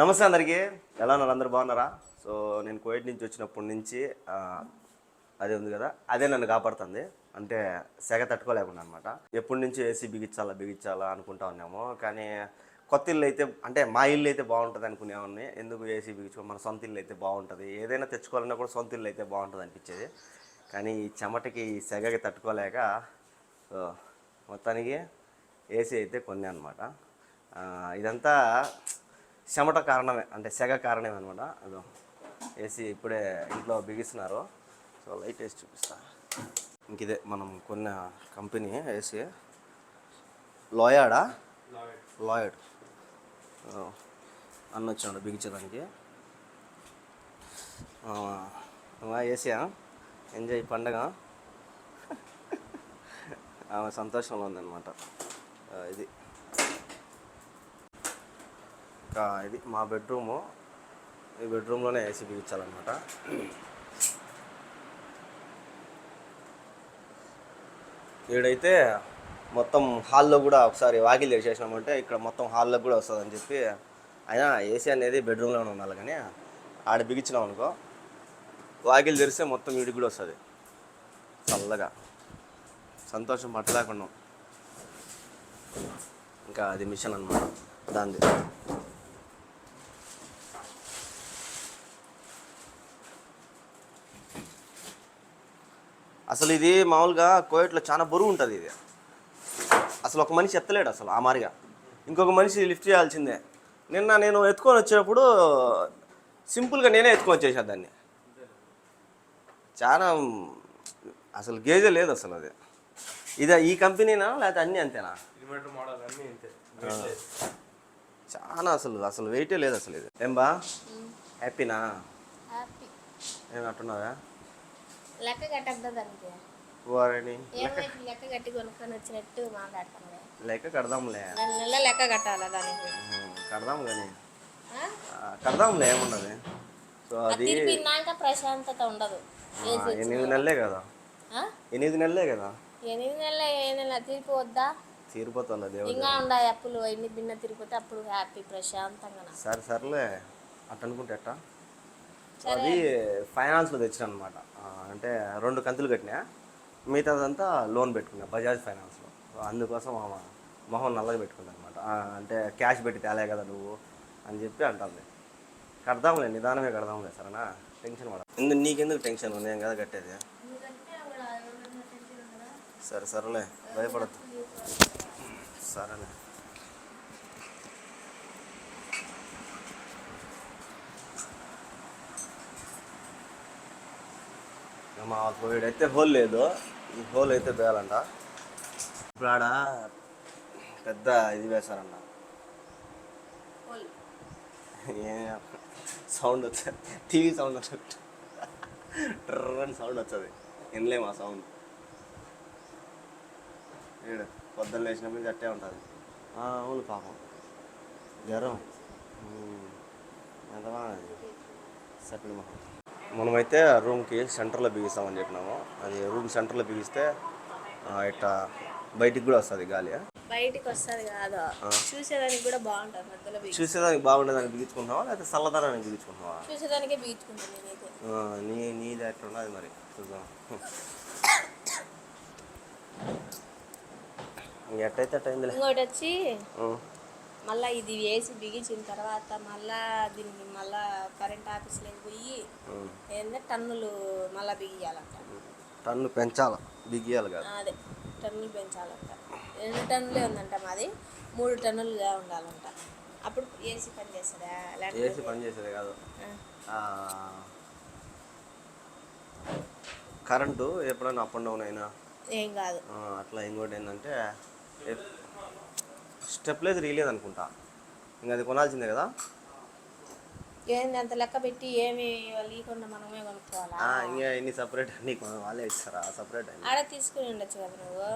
నమస్తే అందరికీ. ఎలా ఉన్నారు? అందరు బాగున్నారా? సో నేను కోవిడ్ నుంచి వచ్చినప్పటి నుంచి అదే ఉంది కదా అదే నన్ను కాపాడుతుంది. అంటే సెగ తట్టుకోలేకుండా అనమాట ఎప్పటి నుంచి ఏసీ బిగించాలా బిగించాలా అనుకుంటా ఉన్నాము. కానీ కొత్త ఇల్లు అయితే అంటే మా ఇల్లు అయితే బాగుంటుంది అనుకునేవాడిని. ఎందుకు ఏసీ బిగించుకో మన సొంత ఇల్లు అయితే బాగుంటుంది. ఏదైనా తెచ్చుకోవాలన్నా కూడా సొంత ఇల్లు అయితే బాగుంటుంది అనిపించేది. కానీ ఈ చెమటకి ఈ సెగకి తట్టుకోలేక మొత్తానికి ఏసీ అయితే కొన్ని అనమాట ఇదంతా చెమట కారణమే అంటే సెగ కారణమే అనమాట. అదో ఏసీ ఇప్పుడే ఇంట్లో బిగిస్తున్నారు. సో లైట్ వేసి చూపిస్తా. ఇంక ఇదే మనం కొన్న కంపెనీ ఏసీ. లోయాడా? లాయడ్. అన్న వచ్చాడు బిగించడానికి. వేసా ఎంజాయ్ పండగ. ఆమె సంతోషంలో ఉందన్నమాట. ఇది. యొక్క ఇది మా బెడ్రూము. ఈ బెడ్రూమ్లోనే ఏసీ బిగించాలన్నమాట. ఈడైతే మొత్తం హాల్లో కూడా ఒకసారి వాకిల్ చేసేసినామంటే ఇక్కడ మొత్తం హాల్లో కూడా వస్తుందని చెప్పి అయినా ఏసీ అనేది బెడ్రూమ్లోనే ఉండాలి కానీ ఆడ బిగించినాం అనుకో వాకిల్ తెరిస్తే మొత్తం వీడికి కూడా వస్తుంది. చల్లగా. సంతోషం పట్టలేకుండా ఇంకా అది మిషన్ అనమాట దాంది. అసలు ఇది మామూలుగా కోయట్లో చాలా బరువు ఉంటుంది ఇది. అసలు ఒక మనిషి ఎత్తలేడు అసలు ఆ మారిగా. ఇంకొక మనిషి లిఫ్ట్ చేయాల్సిందే. నిన్న నేను ఎత్తుకొని వచ్చేటప్పుడు సింపుల్గా నేనే ఎత్తుకొని వచ్చేసా దాన్ని. చాలా అసలు గేజే లేదు అసలు అది. ఇది ఈ కంపెనీనా లేకపోతే అన్నీ అంతేనా? చాలా అసలు అసలు వెయిటే లేదు అసలు ఇది. ఏం బా? హ్యాపీనా అట్టున్నావా? లెక్క కట్టద్దా దానికి వారని లెక్క కట్టి కొనుక్కొని వచ్చినట్టు మాట్లాడతాను లెక్క కడదాంలే. నెల నెల లెక్క కట్టాలా దానికి? కడదాం కానీ? కడదాంలే ఏమున్నది సో అది తిరిపినాక ప్రశాంతత ఉండదు. ఎనిమిది నెలలే కదా? ఎనిమిది నెలలే కదా? ఎనిమిది నెలల ఏ నెల? తిరిపి వద్దా? తీరిపోతుందా దేవుడు? ఇంకా ఉండాలి అప్పులు ఎన్ని భిన్న తిరిగిపోతే అప్పుడు హ్యాపీ ప్రశాంతంగా. సరే సర్లే. అట్ట అనుకుంటే ఎట్టా? అది ఫైనాన్స్లో తెచ్చిన అనమాట అంటే రెండు కంతులు కట్టినా మిగతాదంతా లోన్ పెట్టుకున్నా బజాజ్ ఫైనాన్స్లో అందుకోసం ఆమె మొహం నల్లగా పెట్టుకుంది అనమాట అంటే క్యాష్ పెట్టి తేలే కదా నువ్వు అని చెప్పి అంటుంది. కడదాంలే నిదానమే కడదాంలే సరేనా? టెన్షన్ పడ ఎందుకు నీకెందుకు టెన్షన్? నేను కదా కట్టేది. సరే సరేలే. భయపడద్దు. సరేలే. మా కోవిడ్ అయితే హోల్ లేదు. ఈ హోల్ అయితే వేయాలంట ఇప్పుడు ఆడ పెద్ద ఇది వేశారంట. సౌండ్ వచ్చేది టీవీ సౌండ్ వచ్చేది ట్రన్ సౌండ్ వచ్చేది. వినలేము ఆ సౌండ్. ఏడు పొద్దున్న లేచినప్పుడు అట్టే ఉంటుంది. అవును పాపం. జ్వరం. ఎంత బాగుంది. సపిడి మొహం. మనమైతే రూమ్కి సెంటర్లో బిగిస్తామని చెప్పినాము. అది రూమ్ సెంటర్లో బిగిస్తే ఇట్లా బయటికి కూడా వస్తుంది గాలి బయటికి వస్తుంది కాదు. చూసేదానికి కూడా బాగుంటుంది మధ్యలో చూసేదానికి బాగుండేదానికి బిగించుకుంటున్నావా? లేకపోతే చల్లదనానికి బిగించుకుంటున్నావా? చూసేదానికే నీ నీది ఉన్నది మరి? చూద్దాం. ఎట్టయితే అట్టయిందిలే ఇంకోటి వచ్చి మళ్ళా ఇది వేసి బిగించిన తర్వాత మళ్ళా దీనికి మళ్ళా కరెంట్ ఆఫీస్లోకి పోయి. ఏంటంటే టన్నులు మళ్ళా బిగియాలంట. టన్ను పెంచాల బిగియాలి కాదు. అదే టన్నులు పెంచాలంట. రెండు టన్నులే ఉందంట మాది మూడు టన్నులుగా ఉండాలంట. అప్పుడు ఏసీ పని చేస్తుందా ఏసీ పని చేసేది కాదు. కరెంటు ఎప్పుడైనా అప్ అండ్ డౌన్ అయినా? ఏం కాదు. అట్లా ఇంకోటి ఏంటంటే స్టెప్లైజ్ రీలేదు అనుకుంటా. ఇంకా అది కొనాల్సిందే కదా. ఏంది అంత లెక్క పెట్టి ఏమి లేకుండా మనమే కొనుక్కోవాలా? ఆ, ఇంకా ఇన్ని సపరేట్ నీకు వాళ్ళే ఇస్తారా? సపరేట్ ఆడ తీసుకుని ఉండొచ్చు కదా నువ్వు?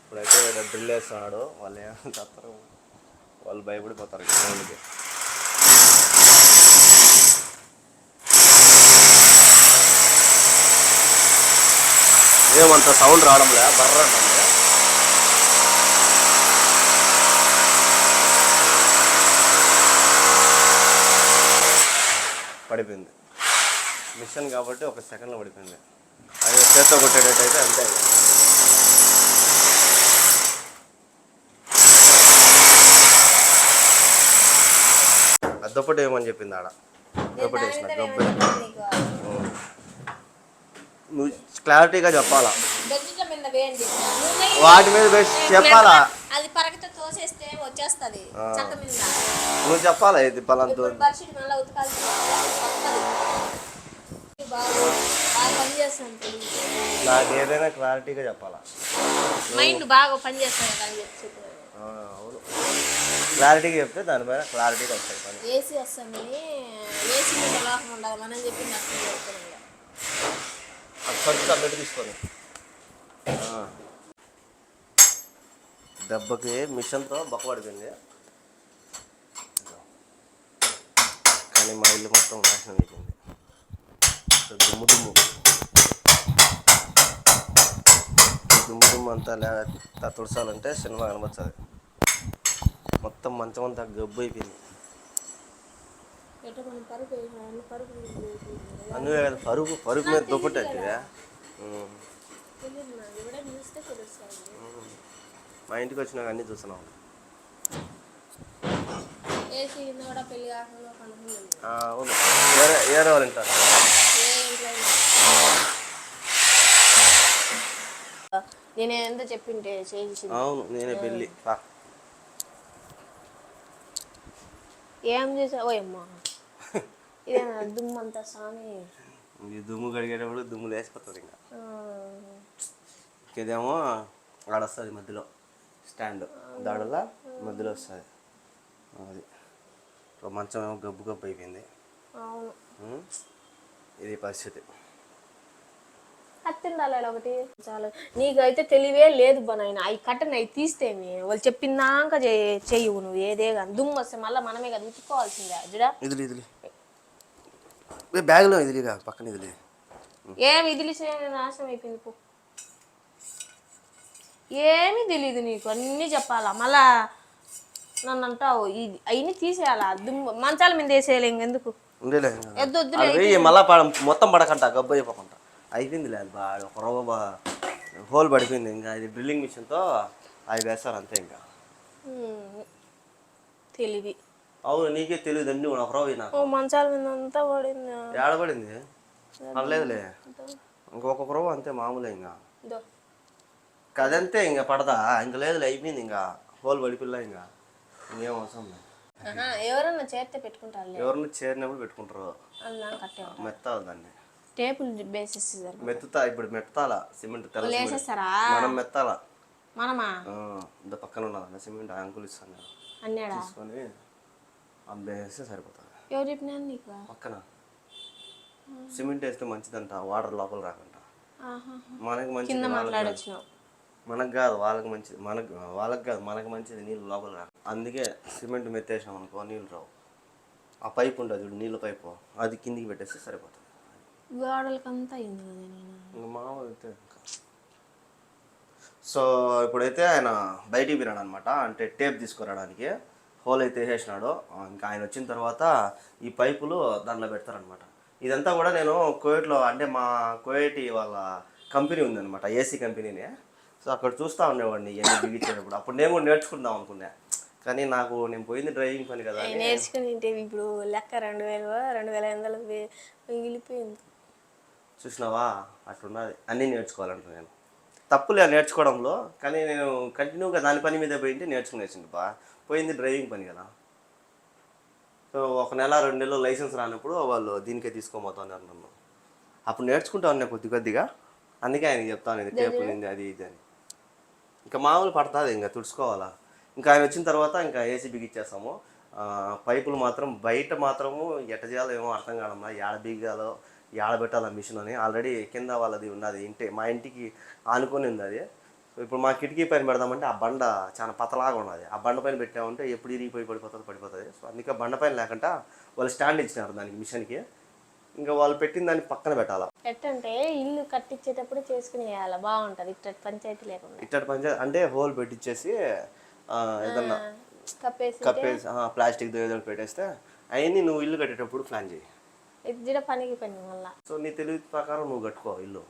ఇప్పుడైతే వీడు డ్రిల్ వేస్తున్నాడు వాళ్ళు ఏమంటారు వాళ్ళు భయపడిపోతారు ఏమంత సౌండ్ రావడంలే బర్ర అంటుంది. పడిపోయింది. మిషన్ కాబట్టి ఒక సెకండ్లో పడిపోయింది. అది చేత్తో కొట్టేటట్టు అయితే అంతే. అద్దొప్పటి ఏమని చెప్పింది ఆడ? అద్దొప్పటి వేసిన నీకు నువ్వు క్లారిటీగా చెప్పాలా? వాటి మీద చెప్పాలా? అది పరగతో తోసేస్తే వచ్చేస్తుంది. చక్క మీద నువ్వు చెప్పాలా ఇది ఇప్పుడు బెడ్షీట్ మళ్ళీ వస్తుంది చేస్తాను నాకు ఏదైనా క్లారిటీగా చెప్పాలా? మైండ్ బాగా పని చెప్పి ఆ, అవును. క్లారిటీగా చెప్తే దానిపైన క్లారిటీగా వస్తాయి పని. ఏసీ వస్తుందని ఏసీ ఉండాలి. మనం అర్థం చేస్తున్నాం అది కొంచెం అన్నట్టు తీసుకొని ఆ. దెబ్బకి మిషన్తో బొక్క పడిపోయింది. కానీ మా ఇల్లు మొత్తం నాశనం అయిపోయింది. దుమ్ము దుమ్ము. దుమ్ము దుమ్ము అంతా లే త- తుడసాలంటే సినిమా కనబడుతుంది. మొత్తం మంచం అంతా గబ్బు అయిపోయింది. అందుకే కదా పరుగు పరుగు మీద దుప్పటి అంటే మా ఇంటికి వచ్చినాక అన్నీ చూస్తున్నాం. అవును. వేరే వేరే వాళ్ళు అయినా. నేను ఎంత చెప్పింటే చేయించింది. అవును నేనే పెళ్ళి. ఏం చేసా? ఓ అమ్మా. ఇదే దుమ్మంతా స్వామి? ఈ దుమ్ము కడిగేటప్పుడు దుమ్ము లేచిపోతుంది ఇంకా. ఇదేమో ఆడ వస్తుంది మధ్యలో. స్టాండ్ దాడలా మధ్యలో వస్తుంది. అది. ఇప్పుడు మంచం ఏమో గబ్బు గబ్బు అయిపోయింది? ఇది పరిస్థితి. కత్తిండాలి ఒకటి. చాలా. నీకైతే తెలివే లేదు బా నాయన. అవి కట్టను అవి తీస్తేమి వాళ్ళు చెప్పిందాక చే- చెయ్యవు నువ్వు ఏదే కానీ దుమ్ము వస్తే మళ్ళీ మనమే కదా ఉతుక్కోవాల్సిందే అజుడా ఇదిలి ఇదిలి. ఏ బ్యాగ్లో ఇదిలిగా పక్కన ఇదిలి. ఏమి ఇదిలిసిన నాశనం అయిపోయింది పో. ఏమీ తెలీదు నీకు అన్నీ చెప్పాలా? మళ్ళా నన్ను అంటావు ఇది అవన్నీ తీసేయాలా? దుమ్ము మంచాల మీద వేసేయాలి వద్దులే అవి మళ్ళా మొత్తం పడకంట గబ్బు అయిపోకుండా. అయిపోయింది లేదు బాగా ఒక రవ్వ బా హోల్ పడిపోయింది ఇంకా ఇది డ్రిల్లింగ్ మిషన్తో అవి వేస్తారు అంతే ఇంకా. తెలివి. అవును నీకే తెలియదు అన్ని ఒక రవ్వ నాకు. ఓ మంచాల మీద అంతా పడింది? ఏడబడింది పర్లేదులే. ఇంకొక రవ్వ అంతే మామూలే ఇంకా. కదంతే ఇంకా పడదా? ఇంకా లేదులే అయిపోయింది ఇంకా హోల్ పడిపిల్ల ఇంకా. ఇంకేం అవసరం లేదు. ఎవరన్నా చేస్తే పెట్టుకుంటారులే. ఎవరిని చేరినప్పుడు పెట్టుకుంటారు? మెత్తాలి దాన్ని. టేబుల్ బేసిస్ మెత్తుతా ఇప్పుడు మెత్తాల? సిమెంట్ తెల్ల సిమెంట్. వేసేస్తారా మనం మెత్తాల? మనమా? ఇంత పక్కన ఉన్నదన్న సిమెంట్ అంకుల్ ఇస్తాను నేను. అన్నాడా? తీసుకొని అబ్బేస్తే సరిపోతుంది. ఎవరు చెప్పినారు నీకు? పక్కన. సిమెంట్ వేస్తే మంచిదంట వాటర్ లోపల రాకుండా. మనకి మంచిది కింద వాళ్ళకి కాదు. మాట్లాడొచ్చినావు మనకు కాదు వాళ్ళకి మంచిది మనకు వాళ్ళకి కాదు మనకు మంచిది నీళ్ళు లోపల రా అందుకే సిమెంట్ మెత్తేసాం అనుకో నీళ్ళు రావు. ఆ పైప్ ఉంటుంది చూడు నీళ్ళ పైపు. అది కిందికి పెట్టేస్తే సరిపోతుంది. గోడలకంతా అయింది కదా నేను? ఇంకా మామూలు అయితే ఇంకా. సో ఇప్పుడైతే ఆయన బయటికి పోయినాడు అనమాట అంటే టేప్ తీసుకురావడానికి. హోల్ అయితే వేసేసినాడు ఆ, ఇంకా ఆయన వచ్చిన తర్వాత ఈ పైపులు దాంట్లో పెడతారనమాట. ఇదంతా కూడా నేను కోవిడ్లో అంటే మా కోవిటి వాళ్ళ కంపెనీ ఉందన్నమాట ఏసీ కంపెనీనే. సో అక్కడ చూస్తూ ఉండేవాడిని ఇవన్నీ బిగించేటప్పుడు అప్పుడు నేను కూడా నేర్చుకుందాం అనుకున్నా. కానీ నాకు నేను పోయింది డ్రైవింగ్ పని కదా నేర్చుకుని ఇప్పుడు లెక్క రెండు వేలు రెండు వేల ఎనిమిది వందలు మిగిలిపోయింది. చూసినావా? అట్లున్నది. అన్నీ నేర్చుకోవాలంట నేను. తప్పులే నేర్చుకోవడంలో కానీ నేను కంటిన్యూగా దాని పని మీద పోయింటే నేర్చుకునేసింది బా పోయింది డ్రైవింగ్ పని కదా. సో ఒక నెల రెండు నెలలు లైసెన్స్ రానప్పుడు వాళ్ళు దీనికే తీసుకోబోతున్నారు నన్ను. అప్పుడు నేర్చుకుంటా ఉన్నా కొద్ది కొద్దిగా. అందుకే ఆయనకి చెప్తాను ఇది టేపు అది ఇది అని. ఇంకా మామూలు పడుతుంది ఇంకా తుడుచుకోవాలా. ఇంకా ఆయన వచ్చిన తర్వాత ఇంకా ఏసీ బిగిచ్చేస్తాము పైపులు మాత్రం బయట మాత్రము ఎట్ట చేయాలో ఏమో అర్థం కాదమ్మా ఏడ బిగాలో ఏడబెట్టాల మిషన్ అని. ఆల్రెడీ కింద వాళ్ళది ఉన్నది ఇంటి మా ఇంటికి ఆనుకొని ఉంది అది. ఇప్పుడు మా కిటికీ పైన పెడదామంటే ఆ బండ చాలా పతలాగా ఉన్నది. ఆ బండ పైన పెట్టామంటే ఎప్పుడు ఇరిగిపోయి పడిపోతుంది పడిపోతుంది. సో అందుకే బండ పైన లేకుండా వాళ్ళు స్టాండ్ ఇచ్చినారు దానికి మిషన్కి. ఇంకా వాళ్ళు పెట్టిన దాన్ని పక్కన పెట్టాలా? ఎట్టంటే ఇల్లు కట్టించేటప్పుడు చేసుకుని వేయాలి బాగుంటది. ఇట్ట పంచాయతీ లేకుండా. ఇట్టటి పంచాయతీ అంటే హోల్ పెట్టించేసి ఆ, ఏదన్నా కప్పేసి కప్పేసి ప్లాస్టిక్ ఏదో ఒకటి పెట్టేస్తే అవన్నీ నువ్వు ఇల్లు కట్టేటప్పుడు ప్లాన్ చేయి. ఇది జిడ పనికి పని మళ్ళా. సో నీ తెలివి ప్రకారం నువ్వు కట్టుకో ఇల్లు.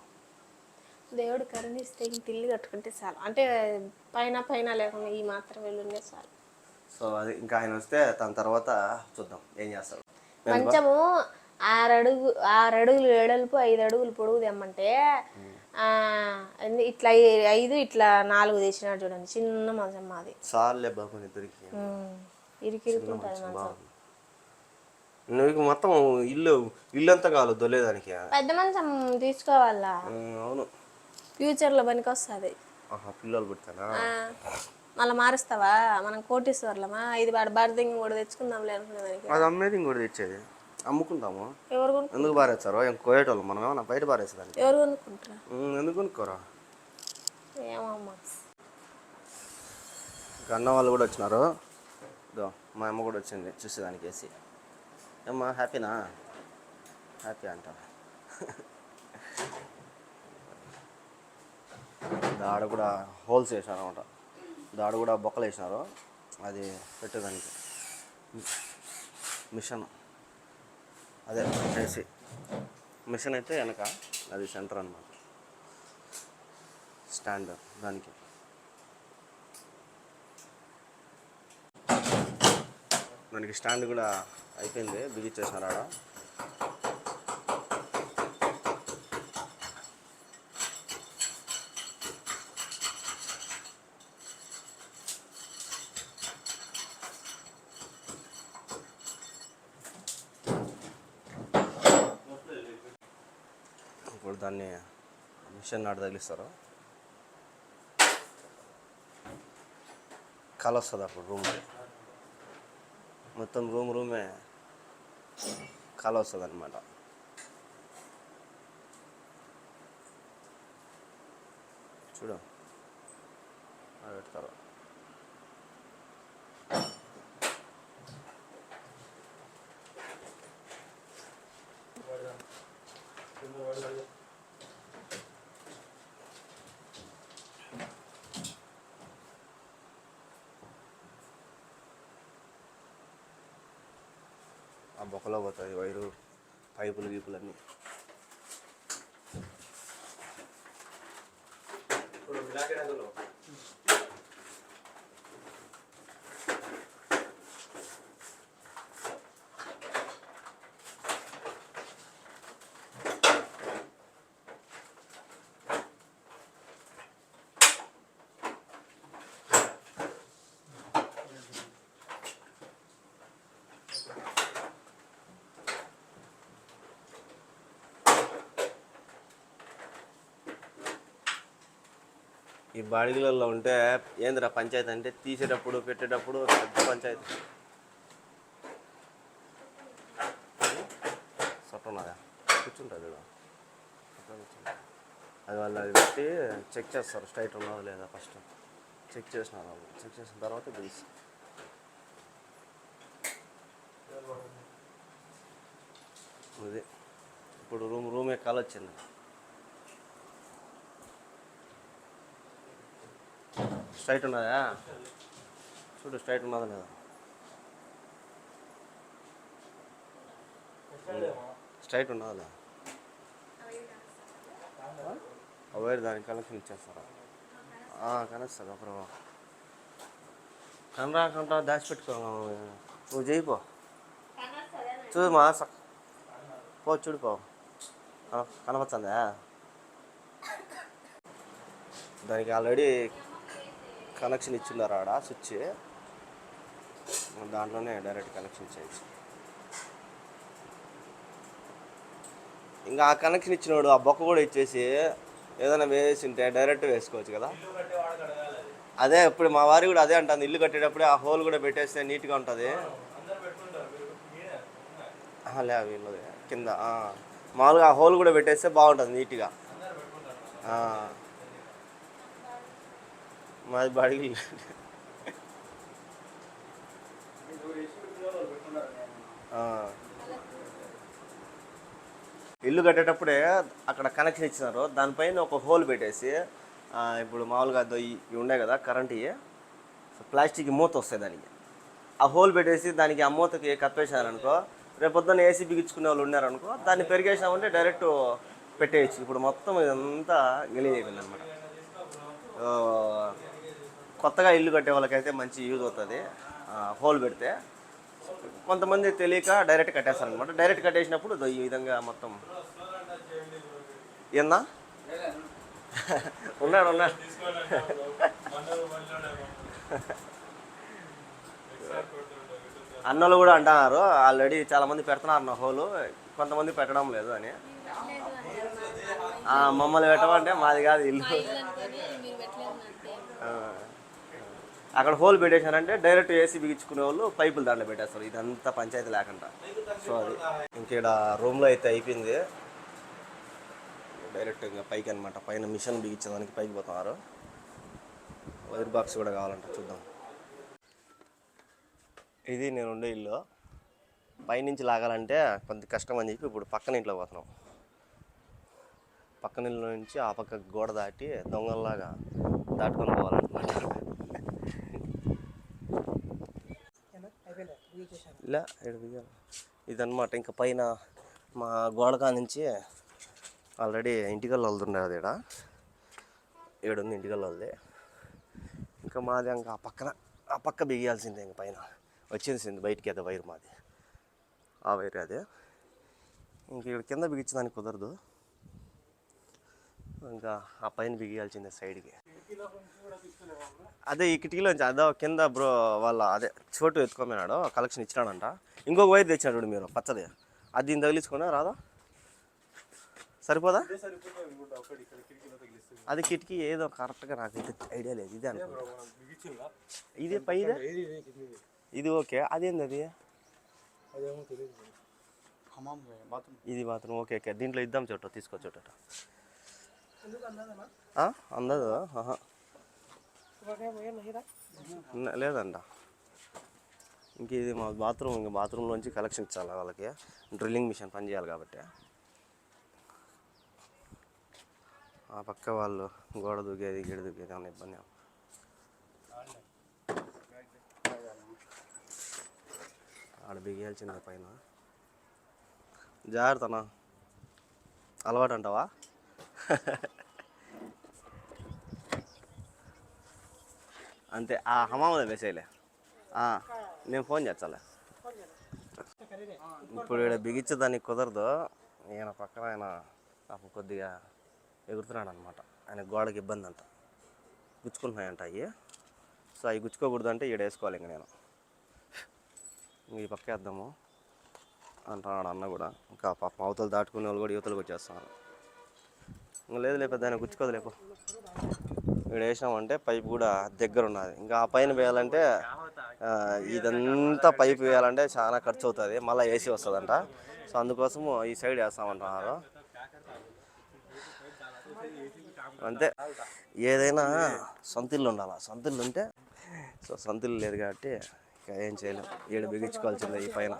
దేవుడు కరుణిస్తే ఇంక ఇల్లు కట్టుకుంటే చాలు. అంటే పైన పైన లేకుండా ఈ మాత్రం వెళ్ళుండే చాలు. సో అది ఇంకా ఆయన వస్తే దాని తర్వాత చూద్దాం ఏం చేస్తాడు. మంచము ఆరు అడుగు ఆరు అడుగులు వెడల్పు ఐదు అడుగులు పొడుగు తెమ్మంటే ఇట్లా ఐదు ఇట్లా నాలుగు తెచ్చినాడు చూడండి. చిన్న మంచం మాది. చాలే బాబు మంచం నువ్వు మొత్తం ఇల్లు ఇల్లు అంతా కావాలి దొల్లేదానికి పెద్ద మంచం తీసుకోవాలా? అవును. ఫ్యూచర్లో పనికి వస్తుంది. పిల్లలు పుట్టానా మళ్ళీ మారుస్తావా? మనం కోటీశ్వర్లమా? ఇది బార్దింగ్ కూడా తెచ్చుకుందాంలే అనుకునే దానికి అది అమ్మేది ఇంకోటి తెచ్చేది. అమ్ముకుంటాము ఎవరు కొను ఎందుకు బారేస్తారు ఏం కోయేటోళ్ళు? మనం ఏమన్నా బయట బారేసేదానికి ఎవరు కొనుక్కుంటారా? ఉమ్, ఎందుకు కొనుక్కోరా? ఏమమ్మా ఇంకా అన్న వాళ్ళు కూడా వచ్చినారు. ఇదో మా అమ్మ కూడా వచ్చింది చూసేదానికి వేసి అమ్మా హ్యాపీనా? హ్యాపీ అంట దాడ కూడా హోల్స్ వేసినారు అనమాట దాడ కూడా బొక్కలు వేసినారు అది పెట్టేదానికి. మిషన్. అదే వచ్చేసి మిషన్ అయితే వెనక అది సెంటర్ అన్నమాట. స్టాండ్ దానికి. దానికి స్టాండ్ కూడా అయిపోయింది బిగిచ్చేసినారు ఆడ ఇప్పుడు దాన్ని మిషన్ నాటి తగిలిస్తారు కల వస్తుంది అప్పుడు రూమ్ మొత్తం రూమ్ రూమే కల వస్తుంది అనమాట చూడు అలా పెడతారు ఆ బొక్కలో పోతుంది వైరు పైపులు గీపులు అన్నీ ఈ బాడిగలలో ఉంటే ఏందిరా పంచాయతీ అంటే తీసేటప్పుడు పెట్టేటప్పుడు పెద్ద పంచాయతీ. సొట్టున్నదా? కూర్చుంటుంది అది వాళ్ళు అది పెట్టి చెక్ చేస్తారు స్ట్రైట్ ఉన్నదో లేదా ఫస్ట్. చెక్ చేసినారు వాళ్ళు. చెక్ చేసిన తర్వాత తెలుసు ఇది. ఇప్పుడు రూమ్ రూమ్ ఎక్కాలి స్ట్రైట్ ఉన్నదా? చూడు స్ట్రైట్ ఉన్నదా లేదా? స్ట్రైట్ ఉన్నదా లేదా? వైర్ దానికి కనెక్షన్ ఇచ్చేస్తారా? కనెక్ట్ అప్పుడు కనరా కనరా దాచిపెట్టుకో నువ్వు చేయిపో చూడు మా పో చూడు పో. దానికి ఆల్రెడీ కనెక్షన్ ఇచ్చున్నారు ఆడ స్విచ్. దాంట్లోనే డైరెక్ట్ కనెక్షన్ ఇచ్చేయచ్చు ఇంకా ఆ కనెక్షన్ ఇచ్చినోడు ఆ బొక్క కూడా ఇచ్చేసి ఏదైనా వేసి ఉంటే డైరెక్ట్ వేసుకోవచ్చు కదా? అదే ఇప్పుడు మా వారి కూడా అదే అంటుంది. ఇల్లు కట్టేటప్పుడే ఆ హోల్ కూడా పెట్టేస్తే నీట్గా ఉంటుంది. లే వీళ్ళది కింద మామూలుగా ఆ హోల్ కూడా పెట్టేస్తే బాగుంటుంది నీట్గా మాది బాడీ ఇల్లు. కట్టేటప్పుడే అక్కడ కనెక్షన్ ఇచ్చినారు. దానిపైన ఒక హోల్ పెట్టేసి ఇప్పుడు మామూలుగా ఇవి ఉన్నాయి కదా కరెంట్ ఇవి. ప్లాస్టిక్ మూత వస్తాయి దానికి. ఆ హోల్ పెట్టేసి దానికి ఆ మూతకి కప్పేసారనుకో రేపొద్దున ఏసీ బిగించుకునే వాళ్ళు ఉన్నారనుకో దాన్ని పెరిగేసామంటే డైరెక్ట్ పెట్టేయచ్చు. ఇప్పుడు మొత్తం ఇదంతా గలీజ్ అయిపోయింది అనమాట కొత్తగా ఇల్లు కట్టే వాళ్ళకైతే మంచి యూజ్ అవుతుంది. హోల్ పెడితే కొంతమంది తెలియక డైరెక్ట్ కట్టేస్తారు అనమాట డైరెక్ట్ కట్టేసినప్పుడు ఈ విధంగా మొత్తం ఏందా? ఉన్నాడు ఉన్నాడు. అన్నలు కూడా అంటున్నారు. ఆల్రెడీ చాలా మంది పెడుతున్నారు నా హోలు. కొంతమంది పెట్టడం లేదు అని. మమ్మల్ని పెట్టమంటే మాది కాదు ఇల్లు. అక్కడ హోల్ పెట్టేశారంటే డైరెక్ట్ ఏసీ బిగించుకునే వాళ్ళు పైపులు దాంట్లో పెట్టేస్తారు. ఇదంతా పంచాయతీ లేకుండా. సో అది ఇంకేడ రూమ్లో అయితే అయిపోయింది. డైరెక్ట్ ఇంకా పైకి అనమాట పైన మిషన్ బిగించడానికి పైకి పోతున్నారు. వైర్ బాక్స్ కూడా కావాలంట చూద్దాం. ఇది నేను ఉండే ఇల్లు. పైనుంచి లాగాలంటే కొంత కష్టం అని చెప్పి ఇప్పుడు పక్కన ఇంట్లో పోతున్నాం. పక్కన ఇల్లు నుంచి ఆ పక్క గోడ దాటి దొంగల్లాగా దాటుకొని పోవాలన్నమాట. ఇలా ఇక్కడ దిగాలి ఇదన్నమాట. ఇంకా పైన మా గోడకా నుంచి ఆల్రెడీ ఇంటికల్ వెళ్తుండే అది ఇక్కడ ఏడుంది ఇంటికల్ వాళ్ళది ఇంకా మాది ఇంకా ఆ పక్కన ఆ పక్క బిగియాల్సిందే ఇంక పైన. వచ్చేసింది బయటికి అది వైర్ మాది. ఆ వైర్ అదే. ఇంక ఇక్కడ కింద బిగించడానికి కుదరదు. ఇంకా ఆ పైన బిగియాల్సిందే సైడ్కి. అదే ఈ కిటికీలోంచి అదే కింద బ్రో వాళ్ళ అదే చోటు ఎత్తుకోమన్నాడు కలెక్షన్ ఇచ్చినాడంట. ఇంకొక వైర్ తెచ్చినాడు మీరు పచ్చది. అది దీన్ని తగిలించుకున్నా రాదా? సరిపోదా? అది కిటికీ ఏదో కరెక్ట్గా నాకైతే ఐడియా లేదు ఇదే అనుకుంటా. ఇది పైదే ఇది? ఓకే అదేంది అది? బాత్రూమ్. ఇది మాత్రం ఓకే ఓకే. దీంట్లో ఇద్దాం చోట తీసుకో చోట అందదు. లేదంట. ఇంక ఇది మా బాత్రూమ్ ఇంకా బాత్రూంలోంచి కలెక్షన్ ఇచ్చాలి వాళ్ళకి? డ్రిల్లింగ్ మిషన్ పని చేయాలి కాబట్టి. ఆ పక్క వాళ్ళు గోడ దూకేది గిడ దూకేది అన్న ఇబ్బంది ఆడ బిగియాల్సిందే పైన. జాగ్రత్తనా అలవాటు అంటావా? అంతే ఆ హమామలో వేసేయలే. నేను ఫోన్ చేస్తాలే. ఇప్పుడు ఇక్కడ బిగించదానికి కుదరదు. ఈయన పక్కన ఆయన పాపం కొద్దిగా ఎగురుతున్నాడు అనమాట ఆయన గోడకి ఇబ్బంది అంట. గుచ్చుకుంటున్నాయంట అవి సో అవి గుచ్చుకోకూడదు అంటే ఈడ వేసుకోవాలి ఇంక నేను. ఇంక ఈ పక్క వేద్దాము అంటున్నాడు అన్న కూడా. ఇంకా పాపం అవతలు దాటుకునే వాళ్ళు కూడా యువతలకు వచ్చేస్తున్నారు. లేదు లేకపోతే దాన్ని గుచ్చుకోదు లేపు. ఇక్కడ వేసామంటే పైప్ కూడా దగ్గర ఉన్నది ఇంకా ఆ పైన వేయాలంటే ఇదంతా పైప్ వేయాలంటే చాలా ఖర్చు అవుతుంది మళ్ళీ ఏసీ వస్తుందంట. సో అందుకోసము ఈ సైడ్ వేస్తామంటున్నారు. అంతే. ఏదైనా సొంత ఇల్లు ఉండాలి? సొంతిల్లు ఉంటే సో సొంతిల్లు లేదు కాబట్టి ఇంకా ఏం చేయలేం. ఈడ బిగించుకోవాల్సిందే ఈ పైన.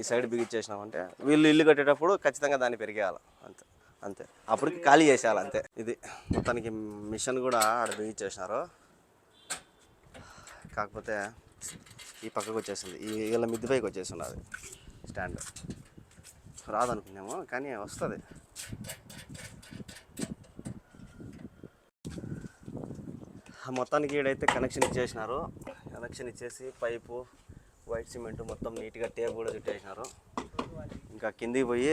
ఈ సైడ్ బిగించేసినామంటే వీళ్ళు ఇల్లు కట్టేటప్పుడు ఖచ్చితంగా దాన్ని పెరిగేయాలి. అంతే. అంతే. అప్పటికి ఖాళీ చేసేయాలి అంతే. ఇది మొత్తానికి మిషన్ కూడా ఆడ బిగించేసినారు కాకపోతే ఈ పక్కకు వచ్చేసింది. ఈ వీళ్ళ మిద్ది పైకి వచ్చేసి ఉన్నది స్టాండ్ రాదనుకున్నాము కానీ వస్తుంది. మొత్తానికి ఈడైతే కనెక్షన్ ఇచ్చేసినారు. కనెక్షన్ ఇచ్చేసి పైపు వైట్ సిమెంట్ మొత్తం నీట్గా టేప్ కూడా చుట్టేసినారు. ఇంకా కిందికి పోయి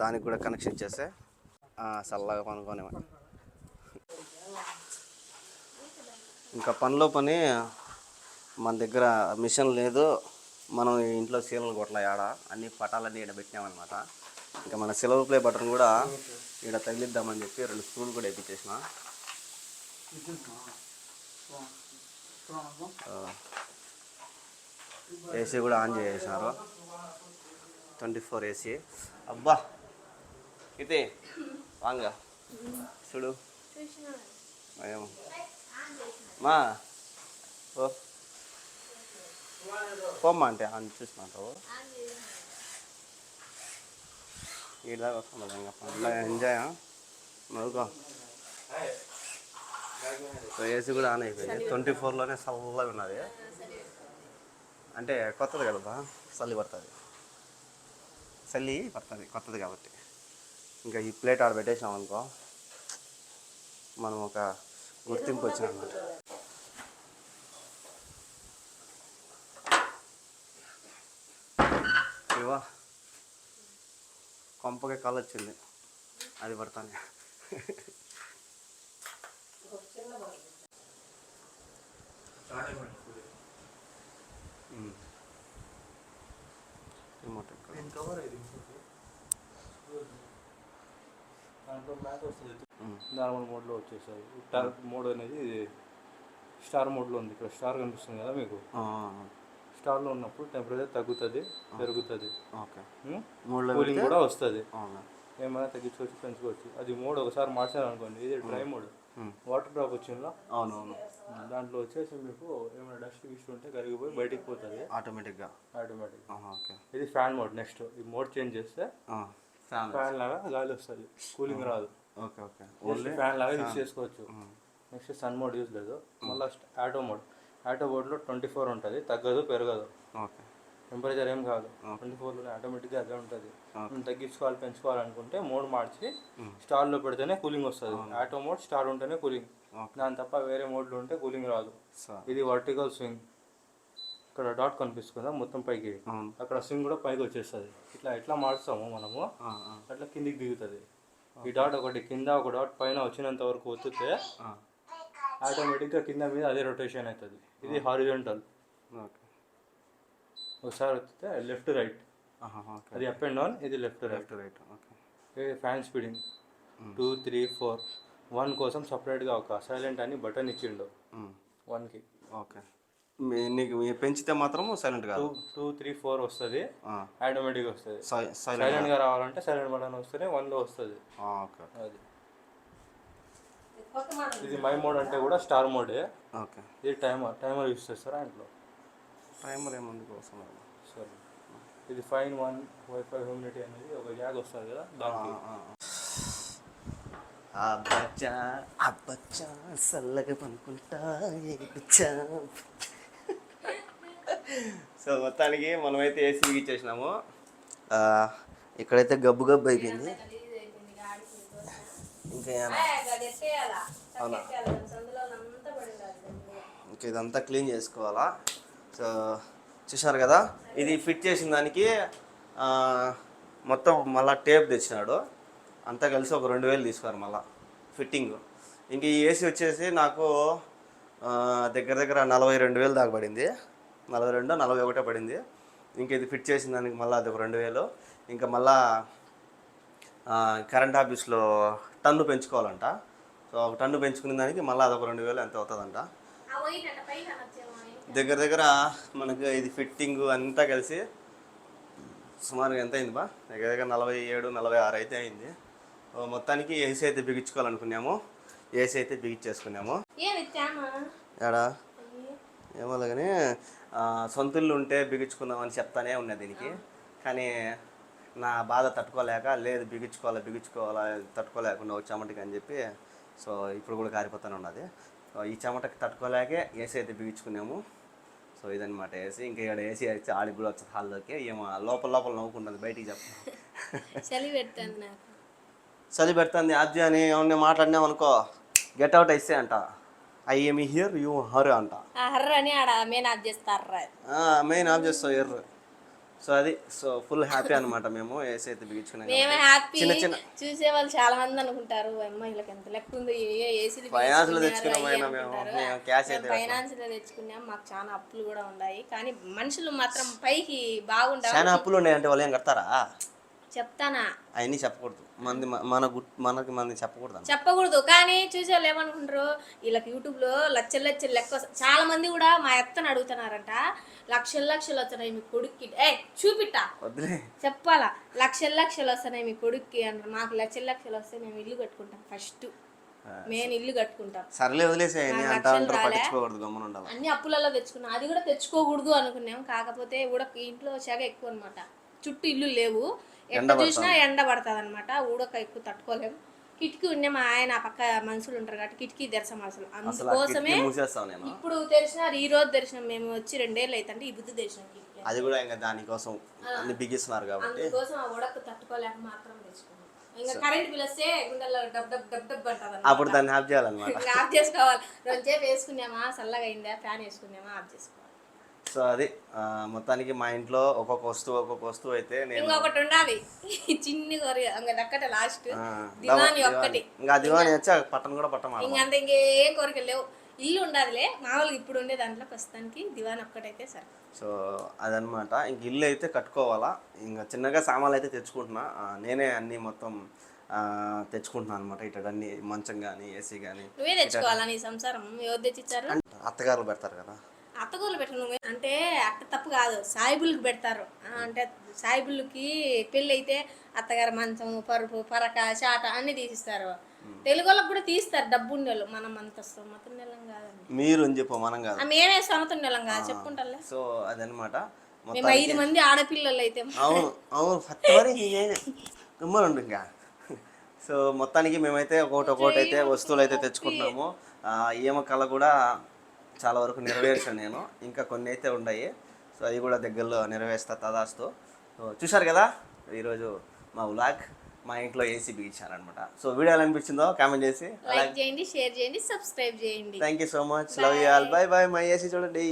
దానికి కూడా కనెక్షన్ ఇచ్చేస్తే చల్లగా పనుకొని ఇంకా పనిలో పని మన దగ్గర మిషన్ లేదు. మనం ఇంట్లో సీలలు కొట్టలే ఆడ అన్ని పటాలన్నీ ఇక్కడ పెట్టినామన్నమాట. ఇంకా మన సిల్వర్ ప్లే బటన్ కూడా ఇక్కడ తగిలిద్దామని చెప్పి రెండు స్క్రూలు కూడా వేయించేసిన ఏసీ కూడా ఆన్ చేసేసినారు. ట్వంటీ ఫోర్ ఏసీ అబ్బా. ఇది వాంగ. చూడు. మా. ఓ. పోమ్మా అంటే ఆన్ చూసినావు ఇలా వస్తుంది ఇంకా ఎంజాయ్ నవ్వుకో. సో ఏసీ కూడా ఆన్ అయిపోయింది. ట్వంటీ ఫోర్లోనే చల్లగా ఉన్నది. అంటే కొత్తది కదా చల్లి పడుతుంది. చల్లి పడుతుంది కొత్తది కాబట్టి. ఇంకా ఈ ప్లేట్ ఆడ పెట్టేసినాం అనుకో మనం ఒక గుర్తింపు వచ్చినాం అనమాట ఇవా కొంపకి కళ్ళు వచ్చింది. అది పడతానే. ఉమ్. నార్మల్ మోడ్లో వచ్చేసాయి. స్టార్ మోడ్ అనేది ఇది స్టార్ మోడ్లో ఉంది. ఇక్కడ స్టార్ కనిపిస్తుంది కదా మీకు? ఆ, స్టార్లో ఉన్నప్పుడు టెంపరేచర్ తగ్గుతుంది పెరుగుతుంది. కూలింగ్ కూడా వస్తుంది. అవునా? ఏమైనా తగ్గించుకోవచ్చు పెంచుకోవచ్చు. అది మోడ్ ఒకసారి మార్చారనుకోండి ఇది డ్రై మోడ్. వాటర్ డ్రాప్ వచ్చిందా? అవునవును. దాంట్లో వచ్చేసి మీకు ఏమైనా డస్ట్ గిస్ట్ ఉంటే కరిగిపోయి బయటికి పోతుంది. ఆటోమేటిక్గా. Automatic okay. ఇది ఫ్యాన్ మోడ్ నెక్స్ట్. ఈ మోడ్ చేంజ్ చేస్తే ఫ్యాన్ ఫ్యాన్ లాగా గాలి వస్తుంది. కూలింగ్ రాదు. Okay okay. ఓన్లీ ఫ్యాన్ లాగా యూజ్ చేసుకోవచ్చు. నెక్స్ట్ సన్ మోడ్ యూజ్ లేదు. మళ్ళీ ఆటో మోడ్. ఆటో మోడ్లో ట్వంటీ ఫోర్ ఉంటుంది. తగ్గదు పెరగదు. ఓకే. టెంపరేచర్ ఏం కాదు. ట్వంటీ ఫోర్లో ఆటోమేటిక్గా అదే ఉంటుంది. మనం తగ్గించుకోవాలి పెంచుకోవాలనుకుంటే మోడ్ మార్చి స్టార్లో పెడితేనే కూలింగ్ వస్తుంది. ఆటో మోడ్ స్టార్ ఉంటేనే కూలింగ్. దాని తప్ప వేరే మోడ్లో ఉంటే కూలింగ్ రాదు. ఇది వర్టికల్ స్వింగ్ ఇక్కడ డాట్ కనిపిస్తుందా? మొత్తం పైకి. అక్కడ స్వింగ్ కూడా పైకి వచ్చేస్తుంది. ఇట్లా ఎట్లా మార్చుతాము మనము? అట్లా కిందికి దిగుతుంది. ఈ డాట్ ఒకటి కింద ఒక డాట్ పైన వచ్చినంత వరకు ఒత్తితే ఆటోమేటిక్గా కింద మీద అదే రొటేషన్ అవుతుంది. ఇది హారిజెంటల్ ఒకసారి వస్తే లెఫ్ట్ రైట్ ఓకే అది అప్ అండ్ డౌన్ ఇది left right left right okay. ఇది fan speeding two three four one కోసం సపరేట్గా ఒక సైలెంట్ అని బటన్ ఇచ్చిండు. వన్కి ఓకే. మీ నీకు పెంచితే మాత్రం సైలెంట్ టూ కాదు టూ త్రీ ఫోర్ వస్తుంది. ఆటోమేటిక్ వస్తుంది. సైలెంట్గా రావాలంటే సైలెంట్ బటన్ వస్తేనే వన్లో వస్తుంది. ఆ, ఓకే అది. ఇది మై మోడ్ అంటే కూడా స్టార్ మోడే ఓకే. ఇది టైమర్ టైమర్ యూస్ చేస్తారా ఇంట్లో? టైమర్ ఏముంది కోసం సరే. ఇది ఫైన్ వన్ వైఫై హ్యూమిడిటీ అనేది ఒక జాగ్ వస్తుంది కదా దానికి. అబ్బచ్చా అబ్బచ్చా చల్లగా పనుకుంటా ఏడిచ్చా. సో మొత్తానికి మనమైతే ఏసీ బిగించేసినాము ఆ, ఇక్కడైతే గబ్బు గబ్బు అయిపోయింది. ఇంకా ఏం- ఇంక ఇదంతా క్లీన్ చేసుకోవాలా? చూశారు కదా? ఇది ఫిట్ చేసిన దానికి మొత్తం మళ్ళా టేప్ తెచ్చినాడు. అంతా కలిసి ఒక రెండు వేలు తీసుకున్నారు మళ్ళా ఫిట్టింగ్. ఇంక ఈ ఏసీ వచ్చేసి నాకు దగ్గర దగ్గర నలభై రెండు వేలు దాకా పడింది. నలభై రెండు నలభై ఒకటే పడింది. ఇంక ఇది ఫిట్ చేసిన దానికి మళ్ళీ అది ఒక రెండు వేలు. ఇంకా మళ్ళా కరెంట్ ఆఫీస్లో టన్ను పెంచుకోవాలంట. సో ఒక టన్ను పెంచుకునే దానికి మళ్ళీ అదొక రెండు వేలు ఎంత అవుతుందంట. దగ్గర దగ్గర మనకి ఇది ఫిట్టింగ్ అంతా కలిసి సుమారుగా ఎంత అయింది బా? దగ్గర దగ్గర నలభై ఏడు నలభై ఆరు అయితే అయింది. మొత్తానికి ఏసీ అయితే బిగించుకోవాలనుకున్నాము. ఏసీ అయితే బిగించేసుకున్నాము. ఎడా ఏమో కానీ సొంతలు ఉంటే బిగించుకుందామని చెప్తానే ఉన్నా దీనికి. కానీ నా బాధ తట్టుకోలేక లేదు బిగించుకోవాలా బిగించుకోవాలా తట్టుకోలేకుండా ఒక చెమటకి అని చెప్పి సో ఇప్పుడు కూడా కారిపోతానే ఉన్నది. సో ఈ చెమటకి తట్టుకోలేకే ఏసీ అయితే బిగించుకున్నాము. సో ఇదన్నమాట ఏసీ ఇంకా ఇక్కడ ఏసీ అయితే ఆడికి కూడా వచ్చి హాల్లోకి ఏమో లోపల లోపల నవ్వుకుంటుంది బయటికి చెప్ప చలి పెడుతుంది నాకు. చలి పెడుతుంది ఆద్య అని ఏమన్నా మాట్లాడినాం అనుకో గెట్ అవుట్ అయితే అంట. ఐ ఏమి హియర్ యూ హర్ అంట. ఆ హర్ర అని ఆడ మెయిన్ ఆఫ్ చేస్తారు మెయిన్ ఆఫ్ చేస్తావు ఎర్ర. సో అది సో ఫుల్ హ్యాపీ అనమాట మేము ఏసీ అయితే బిగించుకున్నాం మేమే. హ్యాపీ చిన్న చిన్న చూసే వాళ్ళు చాలా మంది అనుకుంటారు అమ్మాయిలకు ఎంత లెక్క ఉంది? ఏసీ Finance లో తెచ్చుకున్నామైనా మేము. మేము cash అయితే ఫైనాన్స్లో తెచ్చుకున్నాం. మాకు చాలా అప్పులు కూడా ఉన్నాయి. కానీ మనుషులు మాత్రం పైకి బాగుంటారు. చాలా అప్పులు ఉన్నాయంటే వాళ్ళు ఏం కడతారా? చెప్తానా? అవన్నీ చెప్పకూడదు. మంది మన మనకి మంది చెప్పకూడదు. చెప్పకూడదు. కానీ చూసే వాళ్ళు ఏమనుకుంటారు? వీళ్ళకి యూట్యూబ్లో లక్షల లక్షలు లెక్క చాలా మంది కూడా మా ఎత్తను అడుగుతున్నారంట. లక్షల లక్షలు వస్తున్నాయి మీ కొడుక్కి. ఏ చూపిట్టా? వద్దులే. చెప్పాలా? లక్షల లక్షలు వస్తున్నాయి మీ కొడుక్కి అంటారు మాకు లక్షల లక్షలు వస్తే మేము ఇల్లు కట్టుకుంటాం ఫస్ట్. మేము ఇల్లు కట్టుకుంటాం. సర్లే వదిలేసే అన్ని అప్పులలో తెచ్చుకున్నాం. అది కూడా తెచ్చుకోకూడదు అనుకున్నాం. కాకపోతే ఉడక ఇంట్లో చెగ ఎక్కువ అనమాట చుట్టూ ఇల్లు లేవు. ఎక్కడ చూసినా ఎండ పడుతుంది అనమాట ఉడక ఎక్కువ తట్టుకోలేం కిటికీ ఉండే మా ఆయన పక్క మనుషులు ఉంటారు కాబట్టి కిటికీ తెరసం అసలు. అందుకోసమే ఇప్పుడు తెరిచినారు ఈ రోజు తెరిచినాం. మేము వచ్చి రెండేళ్ళు అవుతుంటే ఈ బుద్ధి తెరిచినాం కిటికీ అది కూడా ఇంకా దానికోసం అన్ని బిగిస్తున్నారు కాబట్టి. అందుకోసం ఆ ఉడక తట్టుకోలేక మాత్రం తెచ్చుకున్నాం. ఇంకా కరెంట్ బిల్ వస్తే గుండెల్లో డబ్ డబ్ డబ్ డబ్ అంటారు అప్పుడు దాన్ని హ్యాప్ చేయాలన్నమాట. ఆఫ్ చేసుకోవాలి. రెండుసేపు వేసుకున్నామా? చల్లగా అయిందా? ఫ్యాన్ వేసుకున్నామా? ఆఫ్ చేసుకోవాలి. సో అది మొత్తానికి మా ఇంట్లో ఒక్కొక్క వస్తువు ఒక్కొక్క వస్తువు అయితే నేను ఇంకొకటి ఉండాలి. చిన్ని కొరి ఇంకా దక్కట లాస్ట్. దివాని ఒక్కటి. ఇంకా దివాని వచ్చి పట్టణం కూడా పట్టం ఇంకేం కోరికలు లేవు. ఇల్లు ఉండాలిలే. మామూలుగా ఇప్పుడు ఉండే దాంట్లో ప్రస్తుతానికి దివాన్ ఒక్కటైతే సరే. సో అదనమాట ఇంక ఇల్లు అయితే కట్టుకోవాలా. ఇంకా చిన్నగా సామాన్లు అయితే తెచ్చుకుంటున్నా. నేనే అన్ని మొత్తం తెచ్చుకుంటున్నాను అనమాట ఇటు అన్ని మంచం కానీ ఏసీ కానీ నువ్వే తెచ్చుకోవాలా నీ సంసారం? ఎవరు తెచ్చిచ్చారు? అత్తగారులు పెడతారు కదా. అత్తగోలు పెట్టు నువ్వే. అంటే అట్ట తప్పు కాదు. సాయిబుల్కి పెడతారు. అంటే సాయిబుల్కి పెళ్ళి అయితే అత్తగారు మంచం పరుపు పరక చాట అన్ని తీసిస్తారు. తెలుగు వాళ్ళకి కూడా తీస్తారు డబ్బు ఉండేవాళ్ళు మనం అంత సొమ్మతం నెలం కాదండి. మీరు అని చెప్పు మనం కాదు. మేమే సొమ్మతం నెలం కాదు. చెప్పుకుంటారులే. సో అదనమాట మేము ఐదు మంది ఆడపిల్లలు అయితే అవును అవును. ఫస్ట్ ఇంకా. సో మొత్తానికి మేమైతే ఒకటి ఒకటి అయితే వస్తువులు అయితే తెచ్చుకుంటున్నాము ఈమ కళ కూడా చాలా వరకు నెరవేర్చాను నేను. ఇంకా కొన్ని అయితే ఉన్నాయి. సో అవి కూడా దగ్గరలో నెరవేర్స్తా తదాస్తు. సో చూశారు కదా ఈరోజు మా వ్లాగ్ మా ఇంట్లో ఏసీ బిగించారనమాట సో వీడియో ఎలా అనిపించిందో కామెంట్ చేసి లైక్ చేయండి షేర్ చేయండి సబ్స్క్రైబ్ చేయండి. Thank you so much love you all bye bye మా ఏసీ చూడండి.